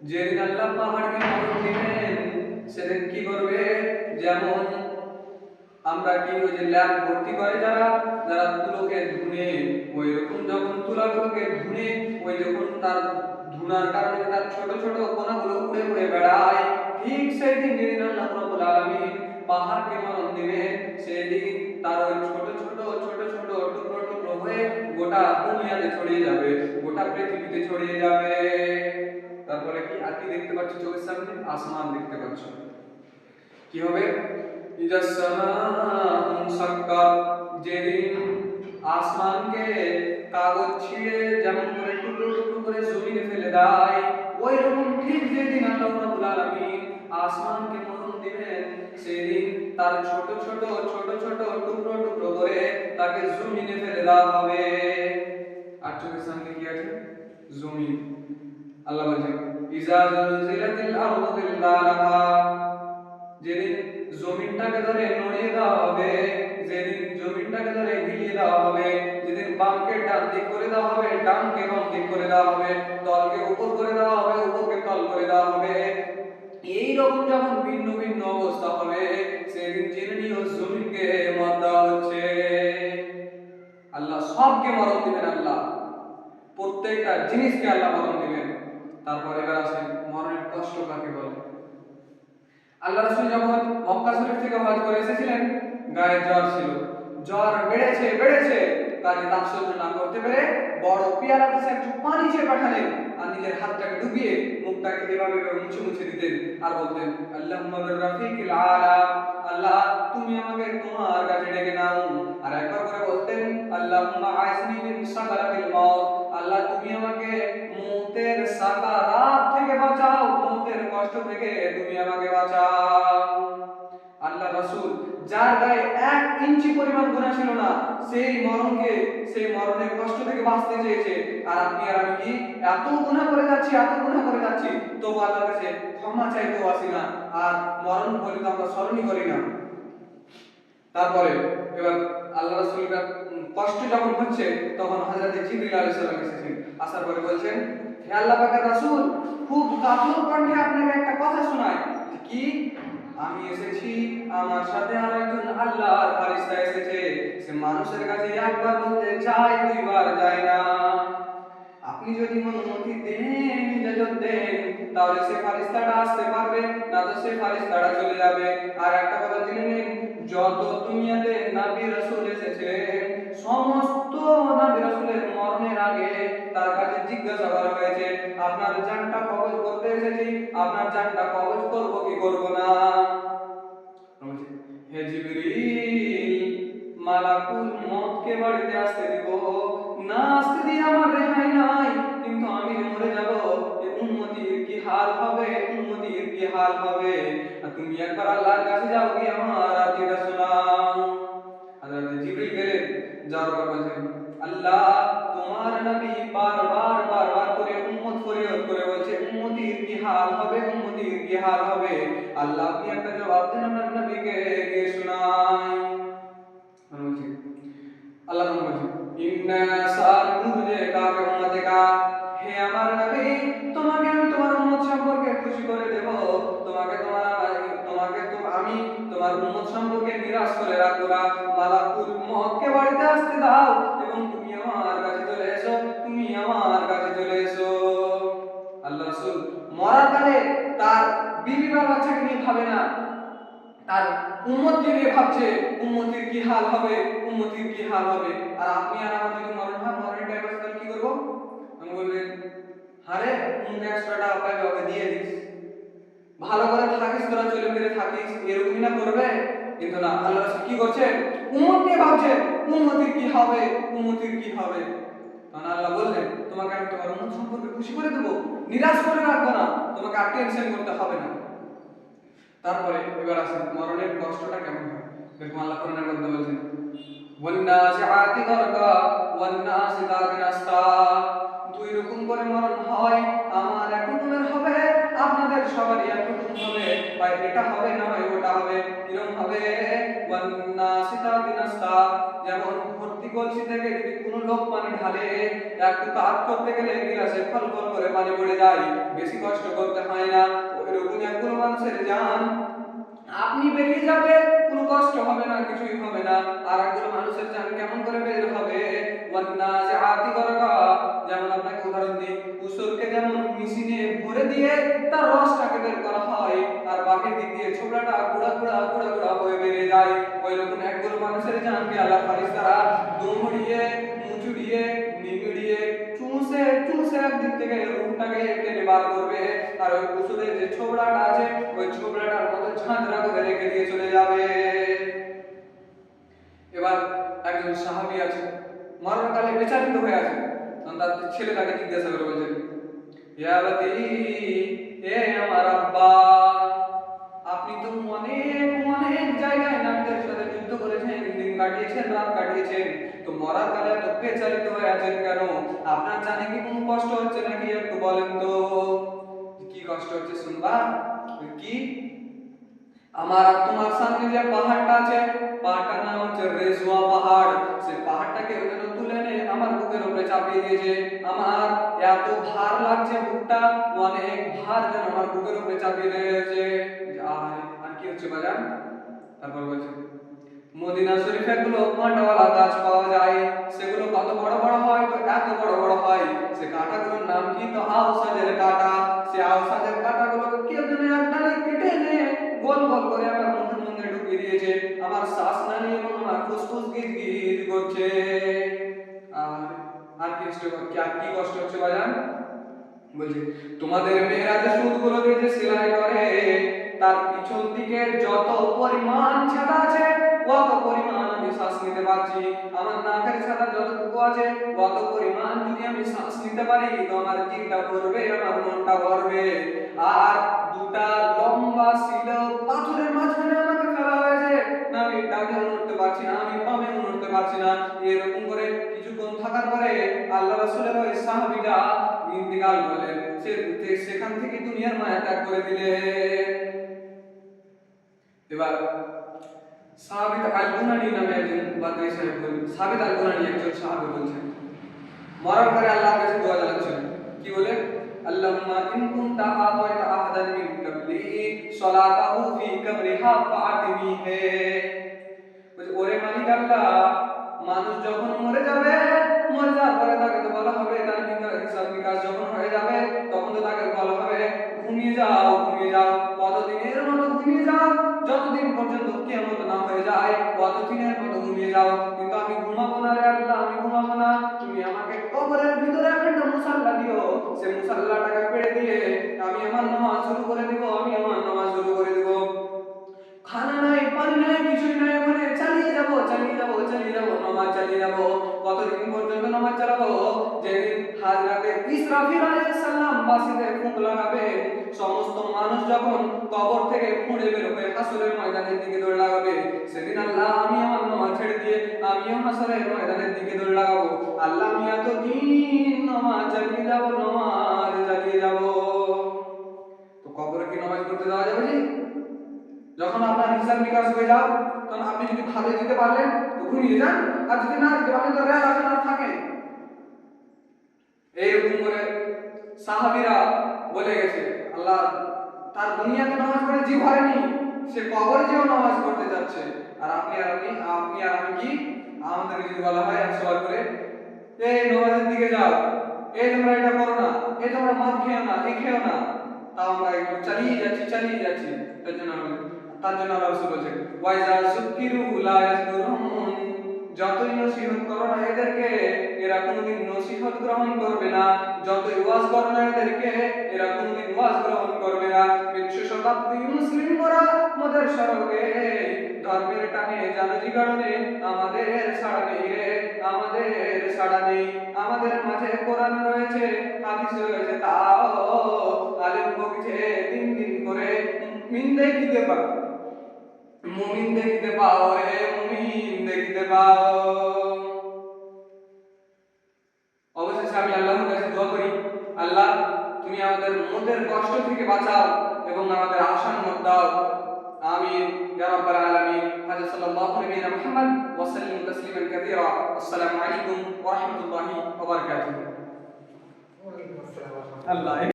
যেদিন আল্লাহ পাহাড়কে মরণ দিবেন, সেদিন কি করবে? যেমন আমরা কি ওই যে ল্যাব ভর্তি করে যারা যারা তুলোকে ধুনে ওই রকম যখন তুলাগুলোকে ধুনে, ওই যখন তার ধুনার কারণে তার ছোট ছোট কণাগুলো উড়ে উড়ে বেড়ায়, ঠিক সেই দিন যেদিন আল্লাহ রাব্বুল আলামিন পাহাড়কে মরণ দিবেন সেদিন তার ওই ছোট ছোট ছোট ছোট টুকরো টুকরো হয়ে গোটা দুনিয়াতে ছড়িয়ে যাবে, গোটা পৃথিবীতে ছড়িয়ে যাবে। তারপরে কি? আর কি দেখতে পাচ্ছ চোখের সামনে? আসমান দেখতে পাচ্ছ। কি হবে? যেদিন আসমানকে কাগজ ছিঁড়ে যেমন করে টুকরো টুকরো করে জমিনে ফেলে দেয় ওই রকম ঠিক যেদিন আল্লাহ রাব্বুল আসমানকে মরণ দিবেন, সেদিন তার ছোট ছোট ছোট ছোট টুকরো টুকরো করে তাকে জমিনে ফেলে দেওয়া হবে। আর চোখের সামনে কি আছে? জমিন। আল্লাহ বলছেন ইজা জুলজিলাতিল আরদু জিলজালাহা যেদিন জমিনটাকে ধরে নড়িয়ে দেওয়া হবে, যেদিন জমিনটাকে ধরে হিলিয়ে দেওয়া হবে, যেদিন বামকে ডান দিক করে দেওয়া হবে, ডানকে বাম দিক করে দেওয়া হবে, তলকে উপর করে দেওয়া হবে, উপরকে তল করে দেওয়া হবে এই রকম যখন ভিন্ন ভিন্ন অবস্থা হবে, সেদিন জেনে জমিনকে মত দেওয়া হচ্ছে। আল্লাহ সবকে মরণ দিবেন, আল্লাহ। প্রত্যেকটা জিনিসকে আল্লাহ মরণ তারপর এবার আসেন মরণের কষ্ট কাকে বলে? আল্লাহ রাসূল যখন মক্কা শরীফ থেকে হজ করে এসেছিলেন, গায়ে জ্বর ছিল। জ্বর বেড়েছে বেড়েছে। কাজে তাপ সহ্য না করতে পেরে বড় পেয়ারা দেশে একটু পানি চেয়ে পাঠালেন আর নিজের হাতটাকে ডুবিয়ে মুখটাকে এভাবে মুছে মুছে দিতেন আর বলতেন, আল্লাহুম্মা বিররাফিকিল আলা। আল্লাহ, তুমি আমাকে তোমার কাছে ডেকে নাও। আর একবার করে বলতেন, আল্লাহুম্মা আইসনি মিন সাকারাতিল থেকে তুমি আমাকে বাঁচাও। আল্লাহ রাসূল, যার গায়ে এক ইঞ্চি পরিমাণ গুনাহ ছিল না, সেই মরণকে, সেই মরণের কষ্ট থেকে বাঁচতে চেয়েছে। আর আপনি আর আমি কি এত গুনাহ করে যাচ্ছি এত গুনাহ করে যাচ্ছি তবু আল্লাহর কাছে ক্ষমা চাইতেও আসি না। আর মরণ বলে তো আমরা স্মরণই করি না। তারপরে এবার আল্লাহ রাসূলের কষ্ট যখন হচ্ছে, তখন হযরত জিবরিল আলাইহিস সালাম এসেছেন। আসার পরে বলছেন, হে আল্লাহ পাকের রাসূল, খুব কাতর কণ্ঠে আপনাকে একটা কথা শোনায় কি? আমি এসেছি, আমার সাথে আর একজন আল্লাহর ফারিস্তা এসেছে। সে মানুষের কাছে একবার বলতে চায়, দুইবার যায় না। আপনি যদি অনুমতি দেন, ইজাজত দেন, তাহলে সে ফারিস্তাটা আসতে পারবে, না তো সে ফারিস্তাটা চলে যাবে। মালাকুল মতকে বাড়িতে আসতে দিব। না আসতে দিয়ে আমার রেহাই নাই, কিন্তু আমি মরে যাব। এ উম্মতির কি হাল হবে? উম্মতির কি হাল হবে? তুমি একবার আল্লাহর কাছে যাও কি আমার শোনাও। জিবরিল গেলেন যাওয়ার আল্লাহ তোমার নবী বারবার বারবার করে উম্মত ফরিয়াদ করে বলছে, উম্মতির কি হাল হবে? উম্মতির কি হাল হবে? আল্লাহ আপনি একটা জবাব দেন আপনার নবীকে গিয়ে শোনাই Krishna তার উম্মতকে নিয়ে ভাবছে উম্মতির কি হাল হবে, উন্মতির কি হাল হবে? আর আপনি আর আমার যদি মরণ হয়, মরণের টাইম তাহলে কি করব? আমি বলবেন আরে একশো টাকা পাইবে, ওকে দিয়ে দিস। ভালো করে থাকিস, তোরা চলে ফিরে থাকিস, এরকমই না করবে। কিন্তু না, আল্লাহ কি করছে? উম্মত নিয়ে ভাবছে উম্মতির কি হবে উম্মতির কি হবে? তখন আল্লাহ বললেন, তোমাকে আমি তোমার উম্মত সম্পর্কে খুশি করে দেবো। নিরাশ করে রাখব না। তোমাকে আর টেনশন করতে হবে না। তারপরে এবার আসেন, মরণের কষ্টটা কেমন হয়? দেখুন, আল্লাহ কোরআনের মধ্যে বলছেন ওয়ান্নাসিআতি গরকা ওয়ান্নাসিতাতি নাসতা কলসি থেকে যদি কোনো লোক পানি ঢালে, একটু কাজ করতে গেলে গিলাসে ফল ফল করে পানি পড়ে যায়, বেশি কষ্ট করতে হয় না। ওইরকম একগুলো মানুষের যান আপনি বেরিয়ে যাবে, কোনো কষ্ট হবে না, কিছুই হবে না। আর একগুলো মানুষের যান কেমন করে বের হবে? যেমন আপনাকে উদাহরণ দিই, কুসুরকে যেমন মেশিনে ভরে দিয়ে তার রসটাকে বের করা হয়, আর বাকি দিক দিয়ে ছোবড়াটা বার করবে আর ওই কুসুরের যে ছোবড়াটা আছে, ওই ছোবড়াটার মতো ঝাঁঝরা করে রেখে দিয়ে চলে যাবে। এবার একজন সাহাবী আছে, মরণকালে বেচারিত হয়ে আছে। তখন তার ছেলে তাকে জিজ্ঞাসা করে বলছে, ইয়াবতি, এ আমার আব্বা। আপনি তো অনেক অনেক জায়গায় নামদের সাথে যুদ্ধ করেছেন দিন কাটিয়েছেন, রাত কাটিয়েছেন। তো মরার কালে এত বেচারিত হয়ে আছেন কেন? আপনার জানে কি কোনো কষ্ট হচ্ছে নাকি একটু বলেন তো? কি কষ্ট হচ্ছে শুনবা? কি? আমার তোমার সামনে যে পাহাড়টা আছে, পাহাড়টার নাম হচ্ছে রেজওয়া পাহাড়। সে পাহাড়টাকে ওখানে তুলে নে আমার বুকের উপরে চাপিয়ে দিয়েছে। আমার এত ভার লাগছে বুকটা, অনেক ভার যেন আমার বুকের উপরে চাপিয়ে দিয়েছে। আর কি হচ্ছে বাজান? তারপর বলছে, মদিনা শরীফে গুলো কাঁটাওয়ালা গাছ পাওয়া যায়, সেগুলো কত বড় বড় হয়, তো এত বড় বড় হয়, সে কাঁটাগুলোর নাম কি? তো আউসাজের কাঁটা। সে আউসাজের কাঁটাগুলোকে কেউ যেন এক ডালে কেটে এনে গোল গোল করে আমার মুখের মধ্যে ঢুকিয়ে দিয়েছে, আমার শ্বাস না নিয়ে এবং আমার ফুসফুস গিজ গিজ করছে। আর আর কি কষ্ট কি কষ্ট হচ্ছে বাজান? বলছে, তোমাদের মেয়েরা যে সুদগুলো দিয়ে যে সেলাই করে, তার পিছন দিকে যত পরিমাণ ছাদা আছে কত পরিমাণ আমি শ্বাস নিতে পারছি। আমার নাকের ছাদা যতটুকু আছে কত পরিমাণ যদি আমি শ্বাস নিতে পারি, তো আমার জিনটা ভরবে, আমার মনটা ভরবে। আর দুটা লম্বা শিল পাথরের মাঝখানে আমাকে ফেলা হয়েছে। না, আমি ডাকেও নড়তে পারছি না, আমি বামেও নড়তে পারছি না। এরকম করে কিছুক্ষণ থাকার পরে আল্লাহ রাসূলের ওই সাহাবীরা ইন্তিকাল করলেন সে সে- সেখান থেকে দুনিয়ার মায়া ত্যাগ করে দিলেন এবার সাবিত আল গুনানি নামে একজন বাদরি সাহেব বলেন, সাবিত আল গুনানি একজন সাহাবী বলছেন মরার পরে আল্লাহর কাছে দোয়া জানাচ্ছেন। কি বলে? আল্লাহুম্মা ইন কুনতা আতাইতা আহাদান মিন কাবলি, সালাতাহু ফি কবরিহা ফাআতিনি হে বলছে, ওরে মালিক আল্লাহ মানুষ যখন মরে যাবে, মরে যাওয়ার পরে তাকে তো বলা হবে, তার হিসাব বিকাশ যখন হয়ে যাবে, তখন তো তাকে বলা হবে, ঘুমিয়ে যাও ঘুমিয়ে যাও, কতদিনের মতো ঘুমিয়ে যাও, যতদিন পর্যন্ত কেমন না হয়ে যায়, কতদিনের মতো ঘুমিয়ে যাও যাব, কতদিন পর্যন্ত নামাজ চালাবো? যেদিন হাজরাতে ইসরাফিল আলাইহিস সালাম বাসিতে ফুঁক লাগাবে, সমস্ত মানুষ যখন কবর থেকে ফুঁড়ে বের হয়ে হাসরের ময়দানের দিকে দৌড় লাগাবে, সেদিন আল্লাহ আমি আমার নামাজ ছেড়ে দিয়ে আমিও হাসরের ময়দানের দিকে দৌড় লাগাবো। আল্লাহ, আমি এতদিন নামাজ চালিয়ে যাব, নামাজ চালিয়ে যাব। তো কবরে কি নামাজ পড়তে যাওয়া যাবে? যখন আপনার হিসাব নিকাশ হয়ে যাও তখন আপনি যদি ভালো দিতে পারলেন তো ঘুমিয়ে যান, আর যদি না দিতে পারলেন তো রেল আসেন আর থাকেন এইরকম করে সাহাবীরা বলে গেছে, আল্লাহ, তার দুনিয়াতে নামাজ পড়ে জি ভরেনি সে কবরে যেও নামাজ পড়তে যাচ্ছে। আর আপনি আর আমি আপনি আর আমি কি? আমাদেরকে যদি বলা হয় একশো বার করে, এই নামাজের দিকে যাও, এই তোমরা এটা করো না, এই তোমরা মদ খেও না, এ খেও না। তাও আমরা এগুলো চালিয়ে যাচ্ছি চালিয়ে যাচ্ছি। তার জন্য আমরা তার জন্য আল্লাহ রাসূল বলেছেন, ওয়াইজা যুকিরু লা ইয়াজকুরুন। যতই নসিহত করো না এদেরকে, এরা কোনোদিন নসিহত গ্রহণ করবে না। যতই ওয়াজ করো না এদেরকে, এরা কোনোদিন ওয়াজ গ্রহণ করবে না। বিংশ শতাব্দী মুসলিম মোরা মোদের সড়কে, ধর্মের টানে জানজি কারণে আমাদের ছাড়া নেই রে, আমাদের ছাড়া নেই। আমাদের মাঝে কোরআন রয়েছে, হাদিস রয়েছে, তাও আলেম বকছে দিন দিন করে। মিন দেখিতে পাও মুমিন দেখিতে পাও রে মুমিন দেখিতে পাও। অবশেষে আমি আল্লাহর কাছে দোয়া করি আল্লাহ তুমি আমাদের মনের কষ্ট থেকে বাঁচাও এবং আমাদের আশার মত দাও। আমিন ইয়া রাব্বাল আলামিন। হাজা সাল্লাল্লাহু আলাইহি মুহাম্মদ ওয়া সাল্লাম তাসলিমান কাসীরা। আসসালামু আলাইকুম ওয়া রাহমাতুল্লাহি ওয়া বারাকাতুহু। আল্লাহ